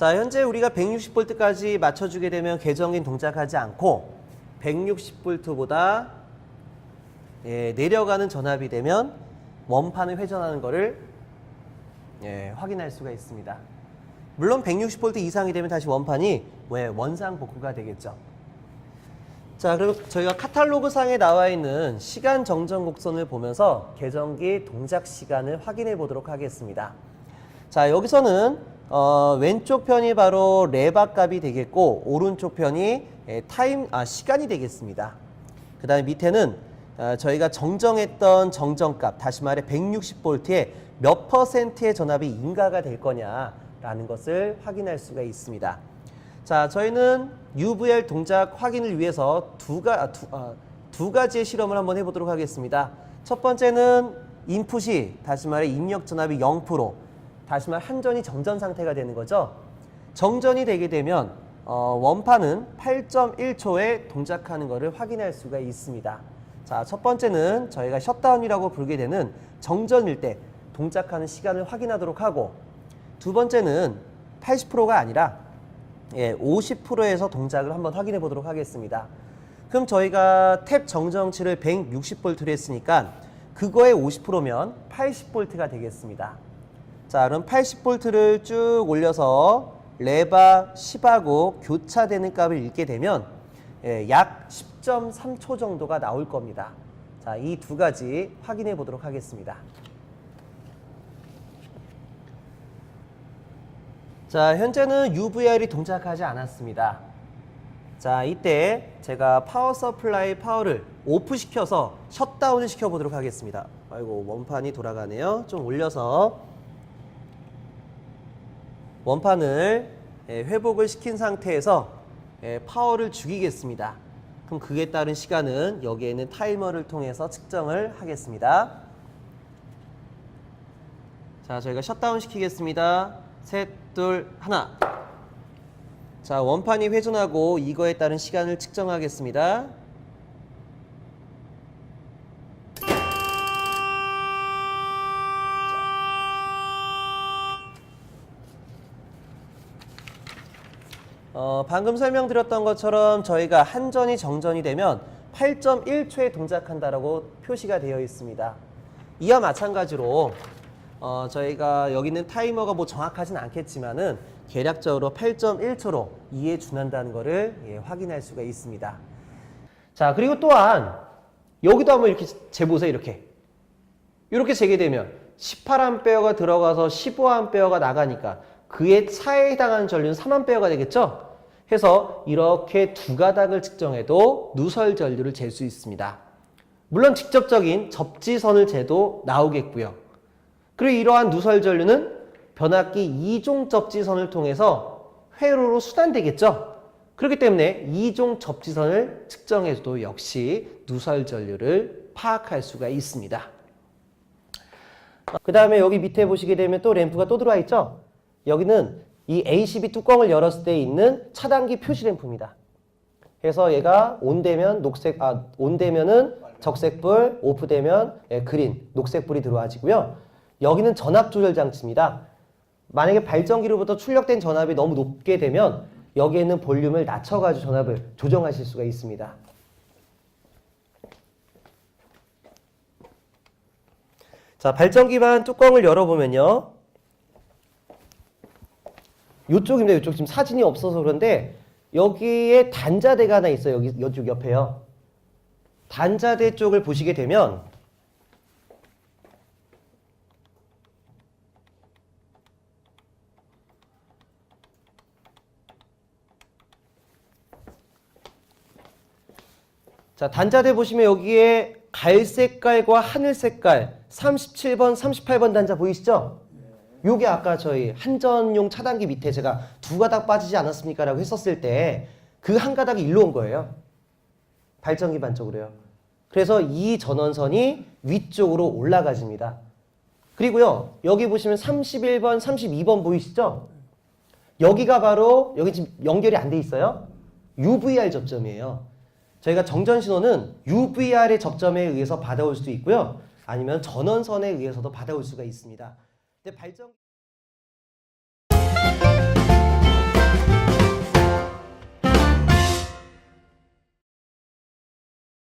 자, 현재 우리가 160V까지 맞춰주게 되면 계정인 동작하지 않고 160V보다 예, 내려가는 전압이 되면 원판을 회전하는 것을 예, 확인할 수가 있습니다. 물론 160V 이상이 되면 다시 원판이 왜 원상 복구가 되겠죠. 자, 그럼 저희가 카탈로그 상에 나와 있는 시간 정전 곡선을 보면서 계정기 동작 시간을 확인해 보도록 하겠습니다. 자, 여기서는 어, 왼쪽 편이 바로 레바 값이 되겠고 오른쪽 편이 예, 타임 아 시간이 되겠습니다. 그 다음에 밑에는 어, 저희가 정정했던 정정값 다시 말해 160V에 몇 퍼센트의 전압이 인가가 될 거냐라는 것을 확인할 수가 있습니다. 자, 저희는 UVR 동작 확인을 위해서 두, 가, 아, 두, 아, 두 가지의 실험을 한번 해보도록 하겠습니다. 첫 번째는 인풋이 다시 말해 입력 전압이 0% 다시 말해 한전이 정전 상태가 되는 거죠. 정전이 되게 되면 어, 원판은 8.1초에 동작하는 것을 확인할 수가 있습니다. 자, 첫 번째는 저희가 셧다운이라고 부르게 되는 정전일 때 동작하는 시간을 확인하도록 하고 두 번째는 80%가 아니라 예, 50%에서 동작을 한번 확인해 보도록 하겠습니다. 그럼 저희가 탭 정정치를 160V로 했으니까 그거의 50%면 80V가 되겠습니다. 자, 그럼 80V를 쭉 올려서 레바 10하고 교차되는 값을 읽게 되면 예, 약 10.3초 정도가 나올 겁니다. 자, 이 두 가지 확인해 보도록 하겠습니다. 자, 현재는 UVR이 동작하지 않았습니다. 자, 이때 제가 파워 서플라이 파워를 오프 시켜서 셧다운을 시켜 보도록 하겠습니다. 아이고, 원판이 돌아가네요. 좀 올려서 원판을 예, 회복을 시킨 상태에서 예, 파워를 죽이겠습니다. 그럼 그에 따른 시간은 여기에 있는 타이머를 통해서 측정을 하겠습니다. 자, 저희가 셧다운 시키겠습니다. 셋, 둘, 하나. 자, 원판이 회전하고 이거에 따른 시간을 측정하겠습니다. 어, 방금 설명드렸던 것처럼 저희가 한전이 정전이 되면 8.1초에 동작한다라고 표시가 되어 있습니다. 이와 마찬가지로 어, 저희가 여기 있는 타이머가 뭐 정확하진 않겠지만은 계략적으로 8.1초로 이에 준한다는 것을 예, 확인할 수가 있습니다. 자, 그리고 또한 여기도 한번 이렇게 재보세요. 이렇게. 이렇게 재게 되면 18A가 들어가서 15A가 나가니까 그의 차에 해당하는 전류는 3A가 되겠죠? 해서 이렇게 두 가닥을 측정해도 누설 전류를 잴 수 있습니다. 물론 직접적인 접지선을 재도 나오겠고요. 그리고 이러한 누설 전류는 변압기 이종 접지선을 통해서 회로로 수단되겠죠. 그렇기 때문에 이종 접지선을 측정해도 역시 누설 전류를 파악할 수가 있습니다. 그 다음에 여기 밑에 보시게 되면 또 램프가 또 들어와 있죠. 여기는 이 ACB 뚜껑을 열었을 때 있는 차단기 표시 램프입니다. 그래서 얘가 온 되면 녹색, 아, 온 되면은 적색불, 오프 되면 예, 그린, 녹색불이 들어와지고요. 여기는 전압 조절 장치입니다. 만약에 발전기로부터 출력된 전압이 너무 높게 되면 여기에 있는 볼륨을 낮춰가지고 전압을 조정하실 수가 있습니다. 자, 발전기반 뚜껑을 열어보면요. 이쪽입니다. 이쪽 지금 사진이 없어서 그런데 여기에 단자대가 하나 있어요. 여기 이쪽 옆에요. 단자대 쪽을 보시게 되면 자, 단자대 보시면 여기에 갈 색깔과 하늘 색깔 37번, 38번 단자 보이시죠? 요게 아까 저희 한전용 차단기 밑에 제가 두 가닥 빠지지 않았습니까? 라고 했었을 때 그 한 가닥이 일로 온 거예요. 발전기 반쪽으로요. 그래서 이 전원선이 위쪽으로 올라가집니다. 그리고요, 여기 보시면 31번, 32번 보이시죠? 여기가 바로, 여기 지금 연결이 안 돼 있어요? UVR 접점이에요. 저희가 정전 신호는 UVR의 접점에 의해서 받아올 수도 있고요. 아니면 전원선에 의해서도 받아올 수가 있습니다. 근데 발전